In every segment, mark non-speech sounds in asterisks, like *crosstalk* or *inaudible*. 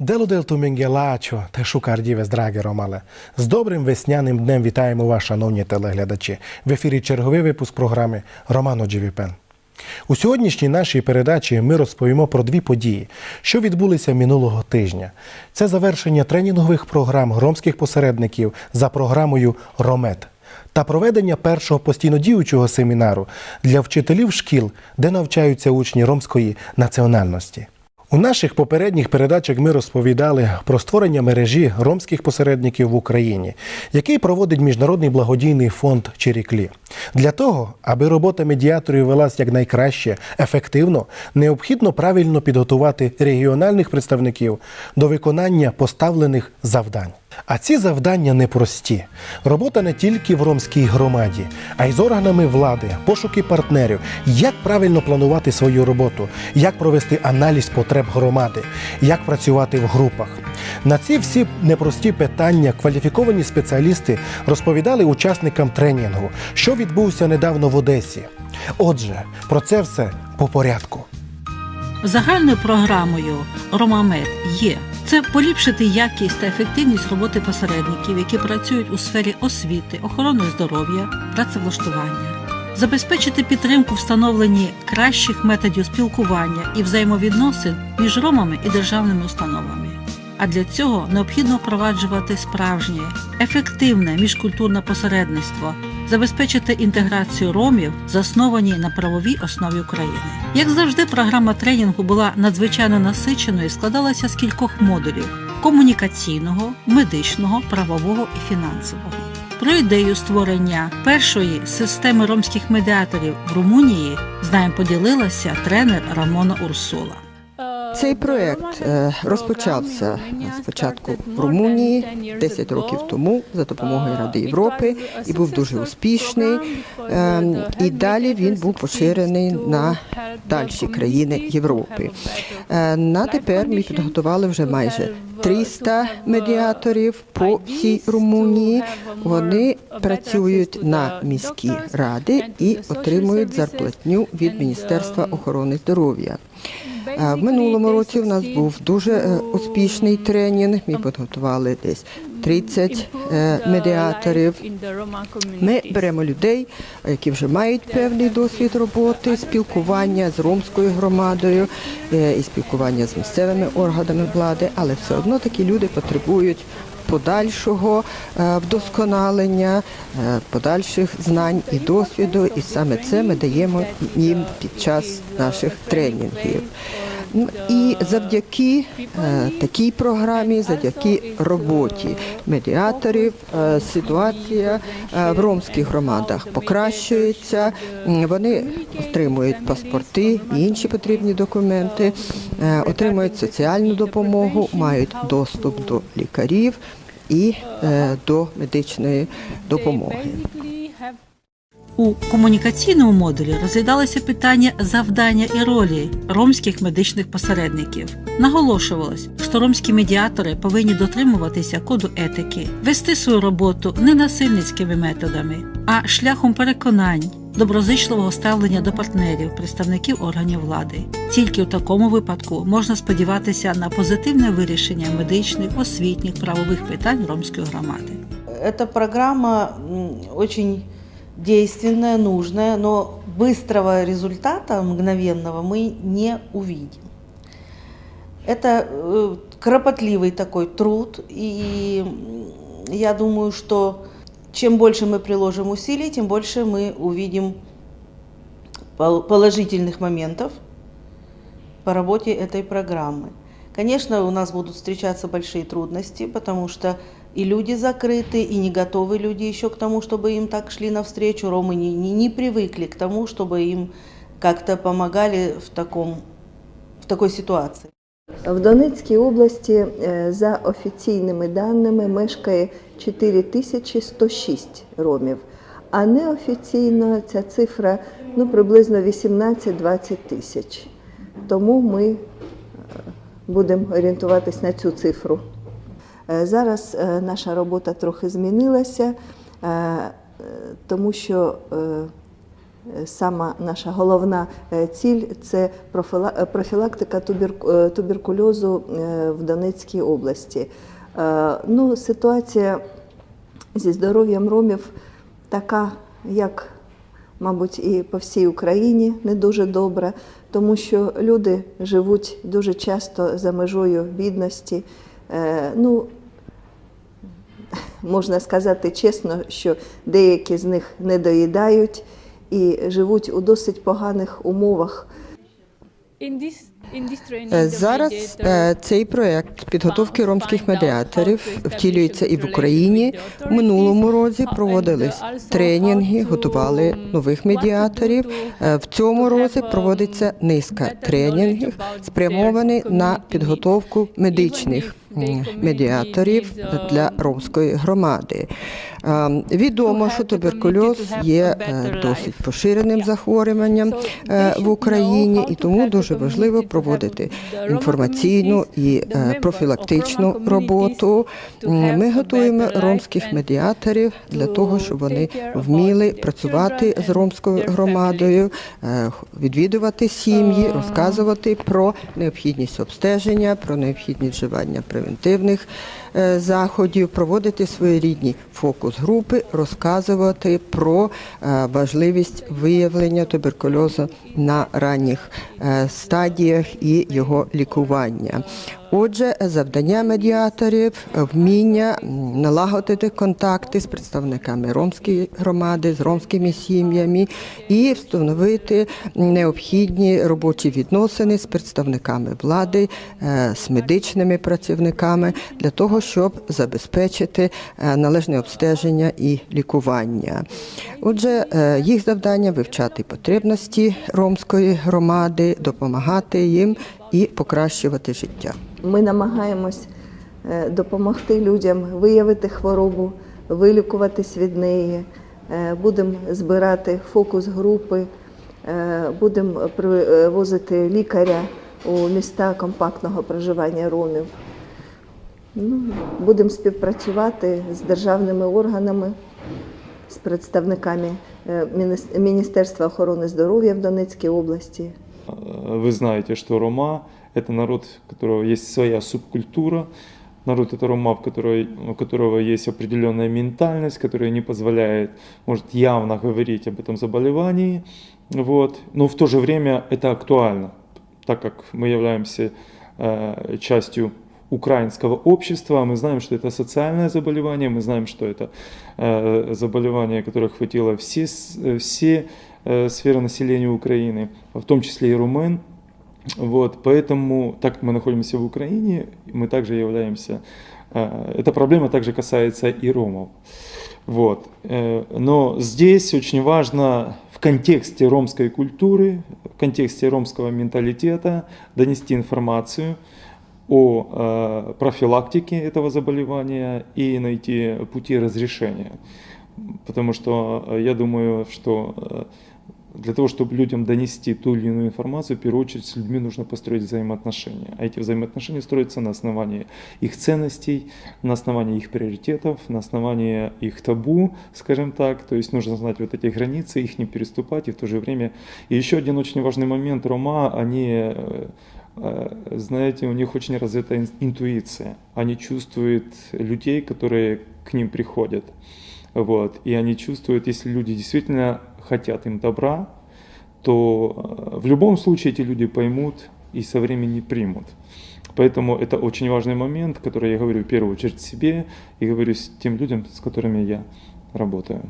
Дело del Туменгелачо та шукардівес, драгі ромале. З добрим весняним днем вітаємо вас, шановні телеглядачі. В ефірі черговий випуск програми Романо Дживіпен. У сьогоднішній нашій передачі ми розповімо про дві події, що відбулися минулого тижня. Це завершення тренінгових програм ромських посередників за програмою Ромет та проведення першого постійно діючого семінару для вчителів шкіл, де навчаються учні ромської національності. У наших попередніх передачах ми розповідали про створення мережі ромських посередників в Україні, який проводить міжнародний благодійний фонд Черіклі. Для того, аби робота медіаторів велась якнайкраще, ефективно, необхідно правильно підготувати регіональних представників до виконання поставлених завдань. А ці завдання непрості. Робота не тільки в ромській громаді, а й з органами влади, пошуки партнерів, як правильно планувати свою роботу, як провести аналіз потреб громади, як працювати в групах. На ці всі непрості питання кваліфіковані спеціалісти розповідали учасникам тренінгу, що відбувся недавно в Одесі. Отже, про це все по порядку. Загальною програмою Ромамед є це поліпшити якість та ефективність роботи посередників, які працюють у сфері освіти, охорони здоров'я, працевлаштування, забезпечити підтримку встановленні кращих методів спілкування і взаємовідносин між ромами і державними установами. А для цього необхідно впроваджувати справжнє, ефективне міжкультурне посередництво, забезпечити інтеграцію ромів, заснованій на правовій основі України. Як завжди, програма тренінгу була надзвичайно насиченою і складалася з кількох модулів: комунікаційного, медичного, правового і фінансового. Про ідею створення першої системи ромських медіаторів в Румунії з нами поділилася тренер Рамона Урсула. Цей проект е, розпочався спочатку в Румунії 10 років тому за допомогою Ради Європи і був дуже успішний. Е, І далі він був поширений на дальші країни Європи. Е, На тепер ми підготували вже майже 300 медіаторів по всій Румунії. Вони працюють на міські ради і отримують зарплатню від Міністерства охорони здоров'я. В минулому році у нас був дуже е, успішний тренінг. Ми підготували десь 30 е, медіаторів. Ми беремо людей, які вже мають певний досвід роботи, спілкування з ромською громадою е, і спілкування з місцевими органами влади, але все одно такі люди потребують. Подальшого е, вдосконалення, подальших знань і досвіду, і саме це ми даємо їм під час наших тренінгів. Ну, І завдяки е, такій програмі, завдяки роботі медіаторів, е, ситуація е, в ромських громадах покращується. Вони отримують паспорти і інші потрібні документи, отримують соціальну допомогу, мають доступ до лікарів і до медичної допомоги. У комунікаційному модулі розглядалися питання завдання і ролі ромських медичних посередників. Наголошувалось, що ромські медіатори повинні дотримуватися коду етики, вести свою роботу не насильницькими методами, а шляхом переконань, доброзичливого ставлення до партнерів, представників органів влади. Тільки в такому випадку можна сподіватися на позитивне вирішення медичних, освітніх, правових питань ромської громади. Эта программа м, очень действенная, нужная, но быстрого результата, мгновенного, мы не увидим. Это э, кропотливый такой труд, и я думаю, что чем больше мы приложим усилий, тем больше мы увидим пол- положительных моментов по работе этой программы. Конечно, у нас будут встречаться большие трудности, потому что и люди закрыты, и не готовы люди еще к тому, чтобы им так шли навстречу. Ромы не, не, не привыкли к тому, чтобы им как-то помогали в, таком, в такой ситуации. В Донецькій області е, за офіційними даними мешкає 4106 ромів, а неофіційно ця цифра ну, приблизно 18-20 тисяч. Тому ми е, будемо орієнтуватись на цю цифру. Е, Зараз е, наша робота трохи змінилася, е, тому що сама наша головна ціль це профілактика туберкульозу в Донецькій області. Ну, ситуація зі здоров'ям ромів така, як, мабуть, і по всій Україні, не дуже добра, тому що люди живуть дуже часто за межою бідності. Ну, можна сказати чесно, що деякі з них не доїдають і живуть у досить поганих умовах. Е, Зараз е, цей проект підготовки ромських медіаторів втілюється і в Україні. В минулому році проводились тренінги, готували нових медіаторів. Е, В цьому році проводиться низка тренінгів, спрямовані на підготовку медичних медіаторів для ромської громади. Е, Відомо, що туберкульоз є е, досить поширеним захворюванням е, в Україні, і тому дуже важливо проводити інформаційну і е, профілактичну роботу. Ми готуємо ромських медіаторів для того, щоб вони вміли працювати з ромською громадою, е, відвідувати сім'ї, розказувати про необхідність обстеження, про необхідність вживання превентивних заходів, проводити своєрідні фокус-групи, розказувати про е, важливість виявлення туберкульозу на ранніх е, стадіях і його лікування. Отже, завдання медіаторів вміння налагодити контакти з представниками ромської громади, з ромськими сім'ями і встановити необхідні робочі відносини з представниками влади, е, з медичними працівниками для того, щоб забезпечити е, належне обстеження і лікування. Отже, е, їх завдання вивчати потребності ромської громади, допомагати їм і покращувати життя. Ми намагаємось е, допомогти людям виявити хворобу, вилікуватись від неї. Е, Будемо збирати фокус-групи, е, будемо привозити лікаря у міста компактного проживання ромів. Ну, будемо співпрацювати з державними органами, з представниками Міністерства охорони здоров'я в Донецькій області. Э, Вы знаете, что рома – это народ, у которого есть своя субкультура, народ это рома, в которой, у которого есть определенная ментальность, которая не позволяет, может, явно говорить об этом заболевании, вот. но в то же время это актуально, так как мы являемся э, частью украинского общества, мы знаем, что это социальное заболевание, мы знаем, что это э, заболевание, которое охватило все, с- э, все э, сферы населения Украины, в том числе и румын. Вот, поэтому, так как мы находимся в Украине, мы также являемся... э, Эта проблема также касается и ромов. Вот. э, Но здесь очень важно в контексте ромской культуры, в контексте ромского менталитета донести информацию о профилактике этого заболевания и найти пути разрешения. Потому что я думаю, что для того, чтобы людям донести ту или иную информацию, в первую очередь с людьми нужно построить взаимоотношения. А эти взаимоотношения строятся на основании их ценностей, на основании их приоритетов, на основании их табу, скажем так. То есть нужно знать вот эти границы, их не переступать и в то же время... И еще один очень важный момент. Рома, они э, знаете, у них очень развита ин- интуиция. Они чувствуют людей, которые к ним приходят. Вот. И они чувствуют, если люди действительно хотят им добра, то э, в любом случае эти люди поймут и со временем примут. Поэтому это очень важный момент, который я говорю в первую очередь себе и говорю с тем людям, с которыми я работаю.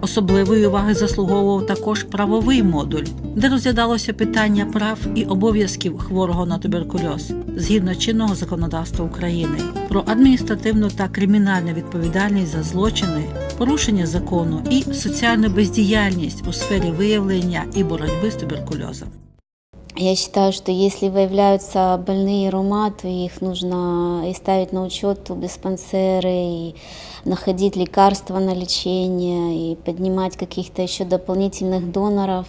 Особливої уваги заслуговував також правовий модуль, де розглядалося питання прав і обов'язків хворого на туберкульоз згідно чинного законодавства України про адміністративну та кримінальну відповідальність за злочини, порушення закону і соціальну бездіяльність у сфері виявлення і боротьби з туберкульозом. Я считаю, что если выявляются больные рома, то их нужно и ставить на учет у диспансеры, и находить лекарства на лечение, и поднимать каких-то еще дополнительных доноров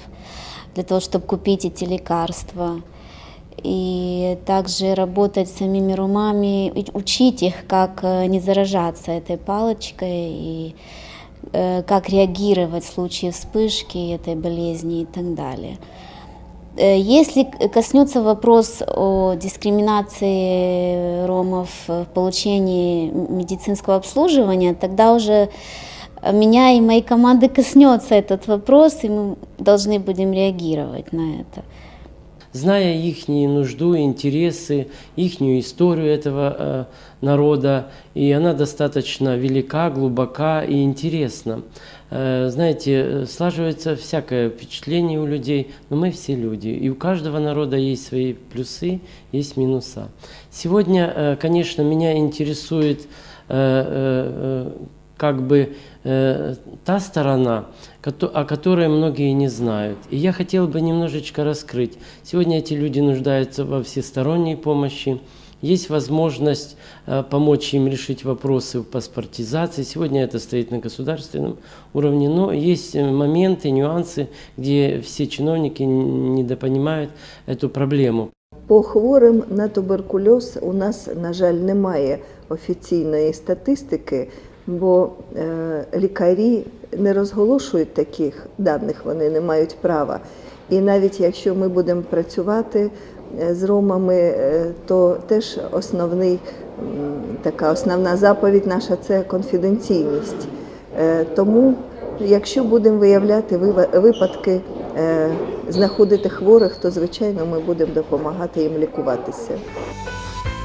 для того, чтобы купить эти лекарства. И также работать с самими румами, учить их, как э, не заражаться этой палочкой и э, как реагировать в случае вспышки этой болезни и так далее. Э, Если к- коснется вопрос о дискриминации ромов в получении м- медицинского обслуживания, тогда уже меня и моей команды коснется этот вопрос, и мы должны будем реагировать на это. Зная их нужду, интересы, их историю этого э, народа, и она достаточно велика, глубока и интересна. Э, знаете, слаживается всякое впечатление у людей, но мы все люди, и у каждого народа есть свои плюсы, есть минуса. Сегодня, э, конечно, меня интересует как бы э, та сторона, кото- о которой многие не знают. И я хотел бы немножечко раскрыть. Сегодня эти люди нуждаются во всесторонней помощи. Есть возможность э, помочь им решить вопросы в паспортизации. Сегодня это стоит на государственном уровне, но есть э, моменты, нюансы, где все чиновники н- недопонимают эту проблему. По хворим на туберкульоз у нас, на жаль, немає офіційної статистики, Бо е, лікарі не розголошують таких даних, вони не мають права. І навіть якщо ми будемо працювати е, з ромами, е, то теж основний, така основна заповідь наша це конфіденційність. Тому, якщо будемо виявляти випадки, знаходити хворих, то звичайно ми будемо допомагати їм лікуватися.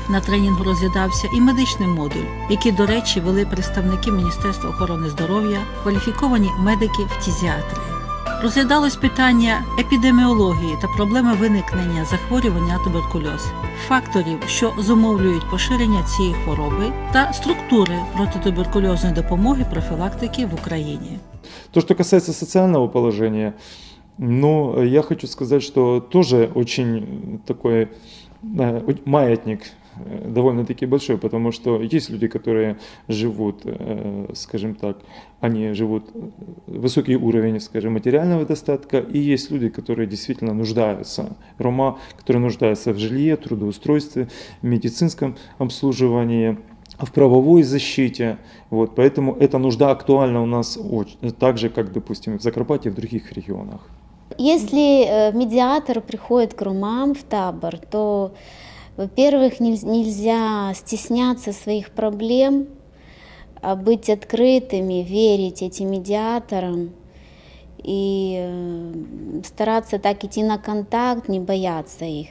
На тренінгу розглядався і медичний модуль, який, до речі, вели представники Міністерства охорони здоров'я, кваліфіковані медики фтізіатри. Розглядалось питання епідеміології та проблеми виникнення захворювання туберкульоз, факторів, що зумовлюють поширення цієї хвороби, та структури протитуберкульозної допомоги профілактики в Україні. То, что касается социального положения, ну, я хочу сказать, что тоже очень такой э, маятник довольно-таки большой, потому что есть люди, которые живут, э, скажем так, они живут э, высокий уровень, скажем, материального достатка, и есть люди, которые действительно нуждаются, рома, которые нуждаются в жилье, трудоустройстве, медицинском обслуживании, в правовой защите. Вот, поэтому эта нужда актуальна у нас очень, так же, как, допустим, и в Закарпатье и в других регионах. Если э, медиатор приходит к румам в табор, то, во-первых, нельз- нельзя стесняться своих проблем, а быть открытыми, верить этим медиаторам и э, стараться так идти на контакт, не бояться их.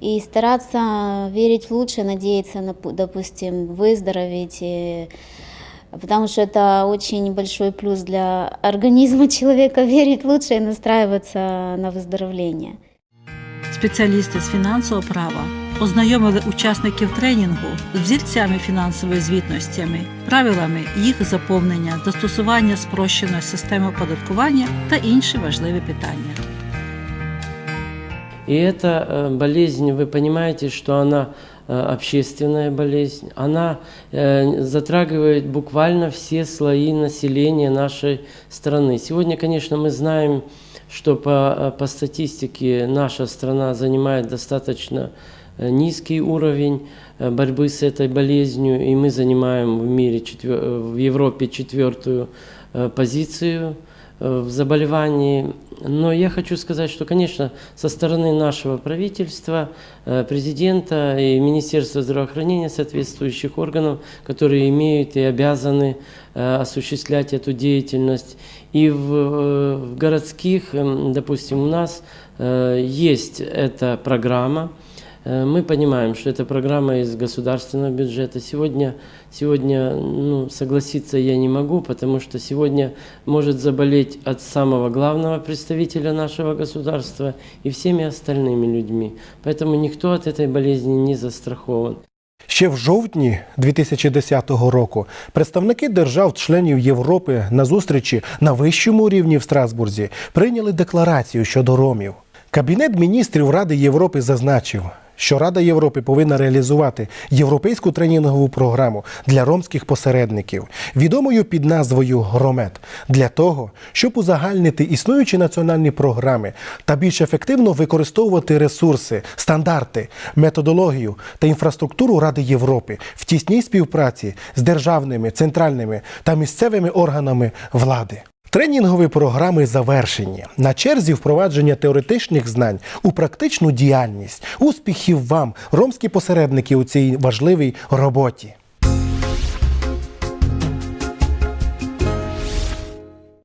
И стараться верить в лучшее, надеяться, на, пу- допустим, выздороветь, и- потому что это очень большой плюс для организма *laughs* человека верить в лучшее и настраиваться на выздоровление. Спеціалісти з фінансового права ознайомили учасників тренінгу з взірцями фінансової звітностями, правилами їх заповнення, застосування спрощеної системи оподаткування та інші важливі питання. И эта э, болезнь, вы понимаете, что она э, общественная болезнь, она э, затрагивает буквально все слои населения нашей страны. Сегодня, конечно, мы знаем, что по, э, по статистике наша страна занимает достаточно э, низкий уровень э, борьбы с этой болезнью, и мы занимаем в мире, э, в Европе четвертую э, позицию э, в заболевании. Но я хочу сказать, что, конечно, со стороны нашего правительства, э, президента и Министерства здравоохранения, соответствующих органов, которые имеют и обязаны э, осуществлять эту деятельность. И в, э, в городских, эм, допустим, у нас э, есть эта программа, Э, Мы понимаем, что это программа из государственного бюджета. Сегодня, сегодня ну, согласиться я не могу, потому что сегодня может заболеть от самого главного представителя нашего государства и всеми остальными людьми. Поэтому никто от этой болезни не застрахован. Ще в жовтні 2010 року представники держав-членів Європи на зустрічі на вищому рівні в Страсбурзі прийняли декларацію щодо ромів. Кабінет міністрів Ради Європи зазначив, що Рада Європи повинна реалізувати європейську тренінгову програму для ромських посередників, відомою під назвою Громет, для того, щоб узагальнити існуючі національні програми та більш ефективно використовувати ресурси, стандарти, методологію та інфраструктуру Ради Європи в тісній співпраці з державними, центральними та місцевими органами влади. Тренінгові програми завершені. На черзі впровадження теоретичних знань у практичну діяльність. Успіхів вам, ромські посередники, у цій важливій роботі.